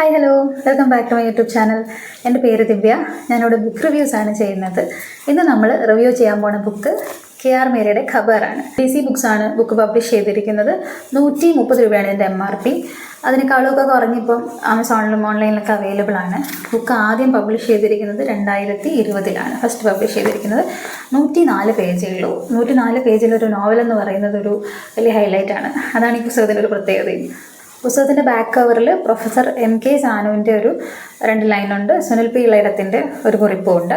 Hi hello welcome back to my YouTube channel എന്റെ പേര് ദിവ്യ. ഞാനിവിടെ ബുക്ക് റിവ്യൂസ് ആണ് ചെയ്യുന്നത്. ഇന്ന് നമ്മൾ റിവ്യൂ ചെയ്യാൻ പോണ ബുക്ക് കെ ആർ മേരയുടെ ഖബറാണ് ഡി സി ബുക്സ് ആണ് ബുക്ക് പബ്ലിഷ് ചെയ്തിരിക്കുന്നത്. നൂറ്റി മുപ്പത് രൂപയാണ് ഇതിന്റെ എം ആർ പി അതിനേക്കാളൊക്കെ കുറഞ്ഞിപ്പം ആമസോണിലും ഓൺലൈനിലൊക്കെ അവൈലബിൾ ആണ്. ബുക്ക് ആദ്യം പബ്ലിഷ് ചെയ്തിരിക്കുന്നത് രണ്ടായിരത്തി ഇരുപതിലാണ് ഫസ്റ്റ് പബ്ലിഷ് ചെയ്തിരിക്കുന്നത് നൂറ്റി നാല് പേജേ നൂറ്റി നാല് പേജിലൊരു നോവൽ എന്ന് പറയുന്നത് ഒരു വലിയ ഹൈലൈറ്റ് ആണ്. അതാണ് ഈ പുസ്തകത്തിന്റെ ഒരു പ്രത്യേകതയും. പുസ്തകത്തിന്റെ ബാക്ക് കവറിൽ പ്രൊഫസർ എം കെ സാനുവിന്റെ ഒരു രണ്ട് ലൈനുണ്ട് സുനിൽ പി ഇളയിടത്തിന്റെ ഒരു കുറിപ്പും ഉണ്ട്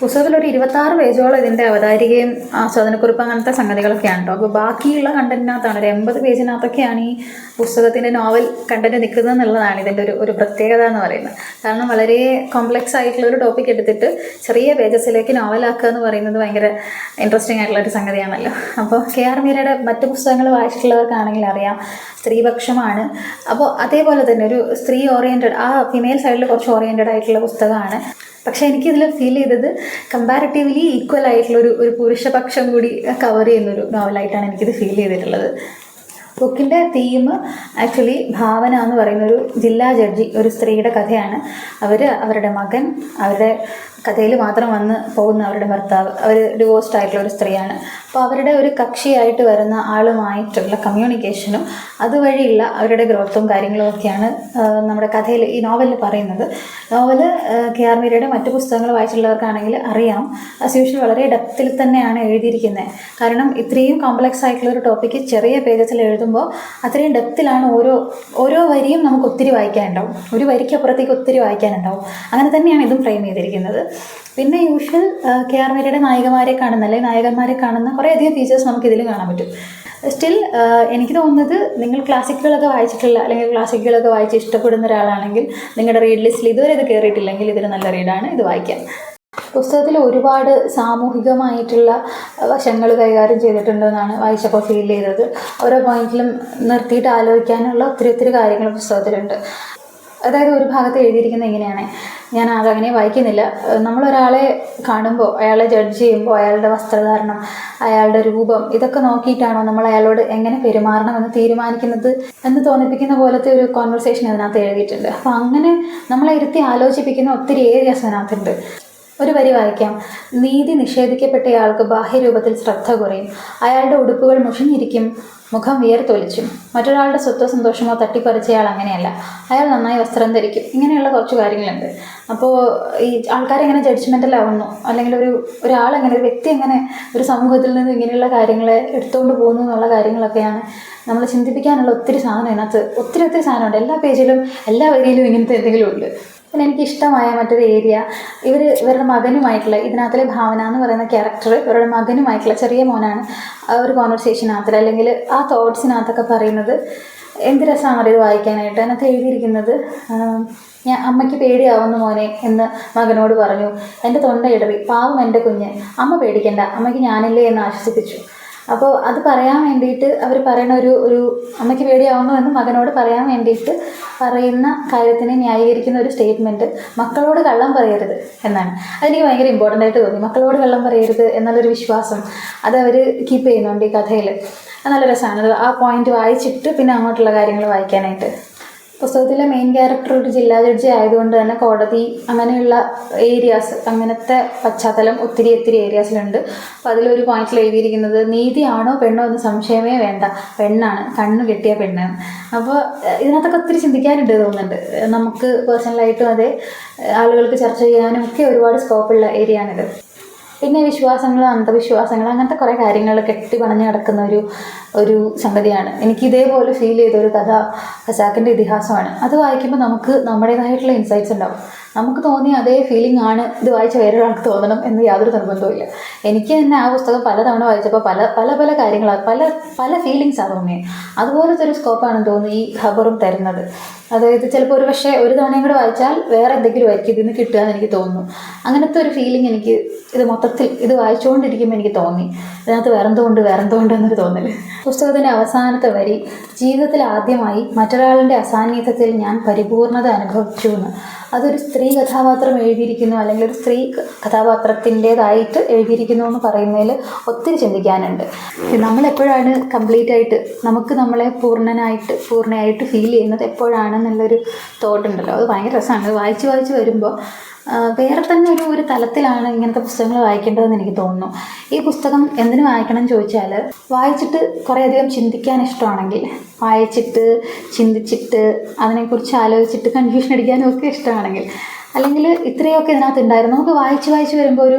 പുസ്തകത്തിൽ ഒരു ഇരുപത്താറ് പേജോളം ഇതിന്റെ അവതാരികയും ആസ്വാദനക്കുറിപ്പ് അങ്ങനത്തെ സംഗതികളൊക്കെയാണ് കേട്ടോ. അപ്പോൾ ബാക്കിയുള്ള കണ്ടന്റിനകത്താണ്. ഒരു എൺപത് പേജിനകത്തൊക്കെയാണ് ഈ പുസ്തകത്തിന്റെ നോവൽ കണ്ടന്റ് നിൽക്കുന്നത് എന്നുള്ളതാണ് ഇതിന്റെ ഒരു ഒരു പ്രത്യേകത എന്ന് പറയുന്നത്. കാരണം വളരെ കോംപ്ലക്സ് ആയിട്ടുള്ള ഒരു ടോപ്പിക് എടുത്തിട്ട് ചെറിയ പേജസിലേക്ക് നോവലാക്കുക എന്ന് പറയുന്നത് ഭയങ്കര ഇൻട്രസ്റ്റിംഗ് ആയിട്ടുള്ള ഒരു സംഗതിയാണല്ലോ. അപ്പോൾ കെ ആർ മീരയുടെ മറ്റു പുസ്തകങ്ങൾ വായിച്ചിട്ടുള്ളവർക്കാണെങ്കിൽ അറിയാം സ്ത്രീപക്ഷമാണ്. അപ്പോൾ അതേപോലെ തന്നെ ഒരു സ്ത്രീ ഓറിയന്റഡ് ആ ഫിമെയിൽ സൈഡിൽ കുറച്ച് ഓറിയന്റഡ് ആയിട്ടുള്ള പുസ്തകമാണ്. പക്ഷേ എനിക്കിതിൽ ഫീൽ ചെയ്തത് കമ്പാരിറ്റീവ്ലി ഈക്വൽ ആയിട്ടുള്ള ഒരു ഒരു പുരുഷപക്ഷം കൂടി കവർ ചെയ്യുന്നൊരു നോവലായിട്ടാണ് എനിക്കിത് ഫീൽ ചെയ്തിട്ടുള്ളത്. ബുക്കിന്റെ തീം ആക്ച്വലി ഭാവന എന്ന് പറയുന്ന ഒരു ജില്ലാ ജഡ്ജി ഒരു സ്ത്രീയുടെ കഥയാണ്. അവർ അവരുടെ മകൻ അവരുടെ കഥയിൽ മാത്രം വന്ന് പോകുന്ന അവരുടെ ഭർത്താവ്. അവർ ഡിവോഴ്സ്ഡ് ആയിട്ടുള്ള ഒരു സ്ത്രീയാണ്. അപ്പോൾ അവരുടെ ഒരു കക്ഷിയായിട്ട് വരുന്ന ആളുമായിട്ടുള്ള കമ്മ്യൂണിക്കേഷനും അതുവഴിയുള്ള അവരുടെ ഗ്രോത്തും കാര്യങ്ങളും ഒക്കെയാണ് നമ്മുടെ കഥയിൽ ഈ നോവലിൽ പറയുന്നത്. നോവൽ കെ ആർ മീരയുടെ മറ്റു പുസ്തകങ്ങൾ വായിച്ചിട്ടുള്ളവർക്കാണെങ്കിൽ അറിയാം. ആസ് യൂഷ്വൽ വളരെ ഡെപ്തിൽ തന്നെയാണ് എഴുതിയിരിക്കുന്നത് കാരണം ഇത്രയും കോംപ്ലക്സ് ആയിട്ടുള്ള ഒരു ടോപ്പിക്ക് ചെറിയ പേജസിൽ എഴുതുമ്പോൾ അത്രയും ഡെപ്തിലാണ് ഓരോ ഓരോ വരിയും നമുക്ക് ഒത്തിരി വായിക്കാനുണ്ടാവും. ഒരു വരിക്കപ്പുറത്തേക്ക് ഒത്തിരി വായിക്കാനുണ്ടാവും. അങ്ങനെ തന്നെയാണ് ഇതും ഫ്രെയിം ചെയ്തിരിക്കുന്നത്. പിന്നെ യൂഷ്വൽ കെ ആർ മീരയുടെ നായികമാരെ കാണുന്ന അല്ലെങ്കിൽ നായകന്മാരെ കാണുന്ന കുറേയധികം ഫീച്ചേഴ്സ് നമുക്ക് ഇതിൽ കാണാൻ പറ്റും. സ്റ്റിൽ എനിക്ക് തോന്നുന്നത് നിങ്ങൾ ക്ലാസിക്കുകളൊക്കെ വായിച്ചിട്ടുള്ള അല്ലെങ്കിൽ ക്ലാസിക്കുകളൊക്കെ വായിച്ച് ഇഷ്ടപ്പെടുന്ന ഒരാളാണെങ്കിൽ നിങ്ങളുടെ റീഡ് ലിസ്റ്റിൽ ഇതുവരെ ഇത് കയറിയിട്ടില്ലെങ്കിൽ ഇതൊരു നല്ല റീഡാണ് ഇത് വായിക്കാം. പുസ്തകത്തിൽ ഒരുപാട് സാമൂഹികമായിട്ടുള്ള വശങ്ങൾ കൈകാര്യം ചെയ്തിട്ടുണ്ടെന്നാണ് വായിച്ചപ്പോൾ ഫീൽ ചെയ്തത്. ഓരോ പോയിന്റിലും നിർത്തിയിട്ട് ആലോചിക്കാനുള്ള ഒത്തിരി ഒത്തിരി കാര്യങ്ങൾ പുസ്തകത്തിലുണ്ട്. അതായത് ഒരു ഭാഗത്ത് എഴുതിയിരിക്കുന്നത് ഇങ്ങനെയാണ്. ഞാൻ അതങ്ങനെ വായിക്കുന്നില്ല. ഏഹ് നമ്മളൊരാളെ കാണുമ്പോൾ അയാളെ ജഡ്ജ് ചെയ്യുമ്പോൾ അയാളുടെ വസ്ത്രധാരണം അയാളുടെ രൂപം ഇതൊക്കെ നോക്കിയിട്ടാണോ നമ്മൾ അയാളോട് എങ്ങനെ പെരുമാറണം എന്ന് തീരുമാനിക്കുന്നത് എന്ന് തോന്നിപ്പിക്കുന്ന പോലത്തെ ഒരു കോൺവെർസേഷൻ അതിനകത്ത് എഴുതിയിട്ടുണ്ട് അപ്പോൾ അങ്ങനെ നമ്മളെ ഇരുത്തി ആലോചിപ്പിക്കുന്ന ഒത്തിരി ഏരിയാസ് അതിനകത്തുണ്ട്. ഒരു വരി വായിക്കാം. നീതി നിഷേധിക്കപ്പെട്ടയാൾക്ക് ബാഹ്യരൂപത്തിൽ ശ്രദ്ധ കുറയും. അയാളുടെ ഉടുപ്പുകൾ മുഷിഞ്ഞിരിക്കും. മുഖം വിയർത്തൊലിച്ചു. മറ്റൊരാളുടെ സ്വത്തോ സന്തോഷമോ തട്ടിപ്പറിച്ചയാൾ അങ്ങനെയല്ല. അയാൾ നന്നായി വസ്ത്രം ധരിക്കും. ഇങ്ങനെയുള്ള കുറച്ച് കാര്യങ്ങളുണ്ട്. അപ്പോൾ ഈ ആൾക്കാർ എങ്ങനെ ജഡ്ജ്മെന്റലാവുന്നു അല്ലെങ്കിൽ ഒരു ഒരാൾ എങ്ങനെ ഒരു വ്യക്തി എങ്ങനെ ഒരു സമൂഹത്തിൽ നിന്ന് ഇങ്ങനെയുള്ള കാര്യങ്ങളെ എടുത്തുകൊണ്ട് പോകുന്നു എന്നുള്ള കാര്യങ്ങളൊക്കെയാണ് നമ്മൾ ചിന്തിപ്പിക്കാനുള്ള ഒത്തിരി സാധനം ഇതിനകത്ത്. ഒത്തിരി ഒത്തിരി സാധനമുണ്ട്. എല്ലാ പേജിലും എല്ലാ വരിയിലും ഇങ്ങനത്തെ എന്തെങ്കിലും ഉണ്ട്. പിന്നെ എനിക്ക് ഇഷ്ടമായ മറ്റൊരു ഏരിയ ഇവർ ഇവരുടെ മകനുമായിട്ടുള്ള ഇതിനകത്തിലെ ഭാവന എന്ന് പറയുന്ന ക്യാരക്ടർ ഇവരുടെ മകനുമായിട്ടുള്ള ചെറിയ മോനാണ് ആ ഒരു കോൺവെർസേഷനകത്തിൽ അല്ലെങ്കിൽ ആ തോട്ട്സിനകത്തൊക്കെ പറയുന്നത് എന്ത് രസമാണ് ഇത് വായിക്കാനായിട്ട്? അതിനകത്ത് എഴുതിയിരിക്കുന്നത് ഞാൻ അമ്മയ്ക്ക് പേടിയാവുന്നു മോനെ എന്ന് മകനോട് പറഞ്ഞു. എന്റെ തൊണ്ട ഇടറി പാവം എന്റെ കുഞ്ഞ്. അമ്മ പേടിക്കണ്ട. അമ്മയ്ക്ക് ഞാനില്ലേ എന്ന് ആശ്വസിപ്പിച്ചു. അപ്പോൾ അത് പറയാൻ വേണ്ടിയിട്ട് അവർ പറയുന്ന ഒരു ഒരു അമ്മയ്ക്ക് പേടിയാവുന്നു എന്ന് മകനോട് പറയാൻ വേണ്ടിയിട്ട് പറയുന്ന കാര്യത്തിനെ ന്യായീകരിക്കുന്ന ഒരു സ്റ്റേറ്റ്മെന്റ് മക്കളോട് കള്ളം പറയരുത് എന്നാണ്. അതെനിക്ക് ഭയങ്കര ഇമ്പോർട്ടന്റ് ആയിട്ട് തോന്നി. മക്കളോട് കള്ളം പറയരുത് എന്നുള്ളൊരു വിശ്വാസം അത് അവർ കീപ്പ് ചെയ്യുന്നുണ്ട് ഈ കഥയിൽ നല്ല രസമാണ് ആ പോയിന്റ് വായിച്ചിട്ട് പിന്നെ അങ്ങോട്ടുള്ള കാര്യങ്ങൾ വായിക്കാനായിട്ട്. പുസ്തകത്തിലെ മെയിൻ ക്യാരക്ടർ ഒരു ജില്ലാ ജഡ്ജി ആയതുകൊണ്ട് തന്നെ കോടതി അങ്ങനെയുള്ള ഏരിയാസ് അങ്ങനത്തെ പശ്ചാത്തലം ഒത്തിരി ഒത്തിരി ഏരിയാസിലുണ്ട് അപ്പോൾ അതിലൊരു പോയിന്റിൽ എഴുതിയിരിക്കുന്നത് നീതിയാണോ പെണ്ണോ എന്ന് സംശയമേ വേണ്ട. പെണ്ണാണ്. കണ്ണു കെട്ടിയ പെണ്ണാണ്. അപ്പോൾ ഇതിനകത്തൊക്കെ ഒത്തിരി ചിന്തിക്കാനുണ്ട് തോന്നുന്നുണ്ട്. നമുക്ക് പേഴ്സണലായിട്ടും അതെ ആളുകൾക്ക് ചർച്ച ചെയ്യാനും ഒക്കെ ഒരുപാട് സ്കോപ്പുള്ള ഏരിയ ആണിത്. പിന്നെ വിശ്വാസങ്ങൾ അന്ധവിശ്വാസങ്ങൾ അങ്ങനത്തെ കുറേ കാര്യങ്ങൾ കെട്ടി പണഞ്ഞ് നടക്കുന്ന ഒരു ഒരു സംഗതിയാണ്. എനിക്ക് ഇതേപോലെ ഫീൽ ചെയ്ത ഒരു കഥ ഖസാക്കിന്റെ ഇതിഹാസമാണ്. അത് വായിക്കുമ്പോൾ നമുക്ക് നമ്മുടേതായിട്ടുള്ള ഇൻസൈറ്റ്സ് ഉണ്ടാവും. നമുക്ക് തോന്നിയ അതേ ഫീലിംഗ് ആണ് ഇത് വായിച്ച വേറൊരാൾക്ക് തോന്നണം എന്ന് യാതൊരു നിർബന്ധവുമില്ല. എനിക്ക് തന്നെ ആ പുസ്തകം പലതവണ വായിച്ചപ്പോൾ പല പല പല കാര്യങ്ങളാണ് പല പല ഫീലിങ്സാണ് തോന്നിയത് അതുപോലത്തെ ഒരു സ്കോപ്പാണ് തോന്നുന്നു ഈ ഖബറും തരുന്നത്. അതായത് ചിലപ്പോൾ ഒരു പക്ഷേ ഒരു തവണയും കൂടെ വായിച്ചാൽ വേറെ എന്തെങ്കിലും ആയിരിക്കും ഇതിൽ നിന്ന് കിട്ടുക എന്ന് എനിക്ക് തോന്നുന്നു. അങ്ങനത്തെ ഒരു ഫീലിംഗ് എനിക്ക് ഇത് മൊത്തത്തിൽ ഇത് വായിച്ചുകൊണ്ടിരിക്കുമ്പോൾ എനിക്ക് തോന്നി. ഇതിനകത്ത് വേറെന്തോ ഉണ്ട് വേറെന്തോ ഉണ്ട് എന്നൊരു തോന്നൽ പുസ്തകത്തിന്റെ അവസാനത്തെ വരി ജീവിതത്തിൽ ആദ്യമായി മറ്റൊരാളിന്റെ അസാന്നിധ്യത്തിൽ ഞാൻ പരിപൂർണത അനുഭവിച്ചു എന്ന് അതൊരു സ്ത്രീ കഥാപാത്രം എഴുതിയിരിക്കുന്നു അല്ലെങ്കിൽ ഒരു സ്ത്രീ കഥാപാത്രത്തിന്റെതായിട്ട് എഴുതിയിരിക്കുന്നു എന്ന് പറയുന്നതിൽ ഒത്തിരി ചിന്തിക്കാനുണ്ട്. നമ്മളെപ്പോഴാണ് കംപ്ലീറ്റ് ആയിട്ട് നമുക്ക് നമ്മളെ പൂർണനായിട്ട് പൂർണയായിട്ട് ഫീൽ ചെയ്യുന്നത് എപ്പോഴാണെന്നുള്ളൊരു തോട്ടുണ്ടല്ലോ അത് ഭയങ്കര രസമാണ്. വായിച്ച് വായിച്ച് വരുമ്പോൾ വേറെ തന്നെ ഒരു ഒരു തലത്തിലാണ് ഇങ്ങനത്തെ പുസ്തകങ്ങൾ വായിക്കേണ്ടതെന്ന് എനിക്ക് തോന്നുന്നു. ഈ പുസ്തകം എന്തിനു വായിക്കണം എന്ന് ചോദിച്ചാൽ വായിച്ചിട്ട് കുറേയധികം ചിന്തിക്കാൻ ഇഷ്ടമാണെങ്കിൽ വായിച്ചിട്ട് ചിന്തിച്ചിട്ട് അതിനെക്കുറിച്ച് ആലോചിച്ചിട്ട് കൺഫ്യൂഷൻ അടിക്കാനും ഒക്കെ ഇഷ്ടമാണെങ്കിൽ അല്ലെങ്കിൽ ഇത്രയൊക്കെ ഇതിനകത്ത് ഉണ്ടായിരുന്നു. നമുക്ക് വായിച്ച് വായിച്ച് വരുമ്പോൾ ഒരു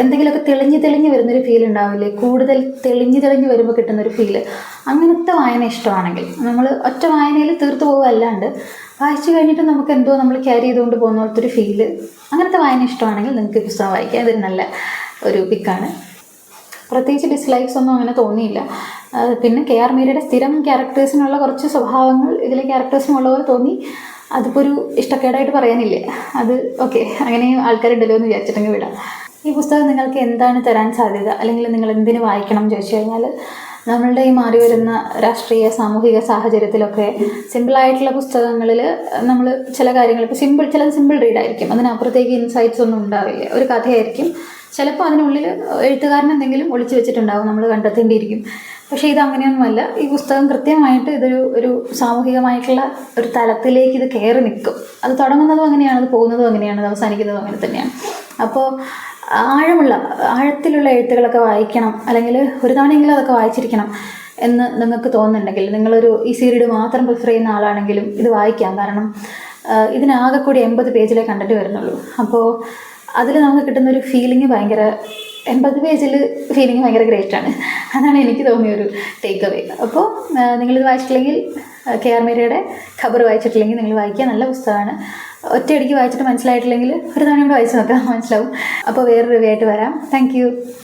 എന്തെങ്കിലുമൊക്കെ തെളിഞ്ഞ് തെളിഞ്ഞ് വരുന്നൊരു ഫീൽ ഉണ്ടാവില്ലേ? കൂടുതൽ തെളിഞ്ഞ് തെളിഞ്ഞ് വരുമ്പോൾ കിട്ടുന്നൊരു ഫീൽ അങ്ങനത്തെ വായന ഇഷ്ടമാണെങ്കിൽ നമ്മൾ ഒറ്റ വായനയിൽ തീർത്തു പോകുകയല്ലാണ്ട് വായിച്ചു കഴിഞ്ഞിട്ട് നമുക്ക് എന്തോ നമ്മൾ ക്യാരി ചെയ്തുകൊണ്ട് പോകുന്ന പോലത്തെ ഒരു ഫീൽ അങ്ങനത്തെ വായന ഇഷ്ടമാണെങ്കിൽ നിങ്ങൾക്ക് പുസ്തകം വായിക്കാം ഇതൊരു നല്ല ഒരു പിക്കാണ് പ്രത്യേകിച്ച് ഡിസ്ലൈക്സ് ഒന്നും അങ്ങനെ തോന്നിയില്ല. പിന്നെ കെ ആർ മീരയുടെ സ്ഥിരം ക്യാരക്ടേഴ്സിനുള്ള കുറച്ച് സ്വഭാവങ്ങൾ ഇതിലെ ക്യാരക്ടേഴ്സിനും ഉള്ള പോലെ തോന്നി. അതിപ്പോൾ ഒരു ഇഷ്ടക്കേടായിട്ട് പറയാനില്ലേ. അത് ഓക്കെ അങ്ങനെയും ആൾക്കാരുണ്ടല്ലോ എന്ന് വിചാരിച്ചിട്ടെങ്കിൽ വിടാം. ഈ പുസ്തകം നിങ്ങൾക്ക് എന്താണ് തരാൻ സാധ്യത? അല്ലെങ്കിൽ നിങ്ങൾ എന്തിനു വായിക്കണം ചോദിച്ചു കഴിഞ്ഞാൽ നമ്മളുടെ ഈ മാറി വരുന്ന രാഷ്ട്രീയ സാമൂഹിക സാഹചര്യത്തിലൊക്കെ സിമ്പിളായിട്ടുള്ള പുസ്തകങ്ങളിൽ നമ്മൾ ചില കാര്യങ്ങൾ ഇപ്പോൾ സിമ്പിൾ ചില സിമ്പിൾ റീഡായിരിക്കും അതിനപ്പുറത്തേക്ക് ഇൻസൈറ്റ്സ് ഒന്നും ഉണ്ടാവില്ല. ഒരു കഥയായിരിക്കും. ചിലപ്പോൾ അതിനുള്ളിൽ എഴുത്തുകാരൻ എന്തെങ്കിലും ഒളിച്ചു വെച്ചിട്ടുണ്ടാവും. നമ്മൾ കണ്ടെത്തേണ്ടിയിരിക്കും. പക്ഷേ ഇത് അങ്ങനെയൊന്നുമല്ല ഈ പുസ്തകം കൃത്യമായിട്ട് ഇതൊരു ഒരു സാമൂഹികമായിട്ടുള്ള ഒരു തലത്തിലേക്ക് ഇത് കയറി നിൽക്കും. അത് തുടങ്ങുന്നതും അങ്ങനെയാണ്. അത് പോകുന്നതും അങ്ങനെയാണ്. അത് അവസാനിക്കുന്നതും അങ്ങനെ തന്നെയാണ്. അപ്പോൾ ആഴമുള്ള ആഴത്തിലുള്ള എഴുത്തുകളൊക്കെ വായിക്കണം അല്ലെങ്കിൽ ഒരു തവണയെങ്കിലും അതൊക്കെ വായിച്ചിരിക്കണം എന്ന് നിങ്ങൾക്ക് തോന്നുന്നുണ്ടെങ്കിൽ നിങ്ങളൊരു ഈ സീരീഡ് മാത്രം പ്രിഫർ ചെയ്യുന്ന ആളാണെങ്കിലും ഇത് വായിക്കാം. കാരണം ഇതിനാകെ കൂടി എൺപത് പേജിലേ കണ്ടിട്ട് വരുന്നുള്ളൂ. അപ്പോൾ അതിൽ നമുക്ക് കിട്ടുന്ന ഒരു ഫീലിംഗ് ഭയങ്കര എൺപത് പേജിൽ ഫീലിംഗ് ഭയങ്കര ഗ്രേറ്റ് ആണ്. അതാണ് എനിക്ക് തോന്നിയ ഒരു ടേക്ക് അവേ അപ്പോൾ നിങ്ങളിത് വായിച്ചിട്ടില്ലെങ്കിൽ കെ ആർ മീരയുടെ ഖബർ വായിച്ചിട്ടില്ലെങ്കിൽ നിങ്ങൾ വായിക്കുക. നല്ല പുസ്തകമാണ്. ഒറ്റയടിക്ക് വായിച്ചിട്ട് മനസ്സിലായിട്ടില്ലെങ്കിൽ ഒരു തവണ കൂടെ വായിച്ച് നോക്കാം. മനസ്സിലാവും. അപ്പോൾ വേറൊരു റിവ്യൂ ആയിട്ട് വരാം. താങ്ക്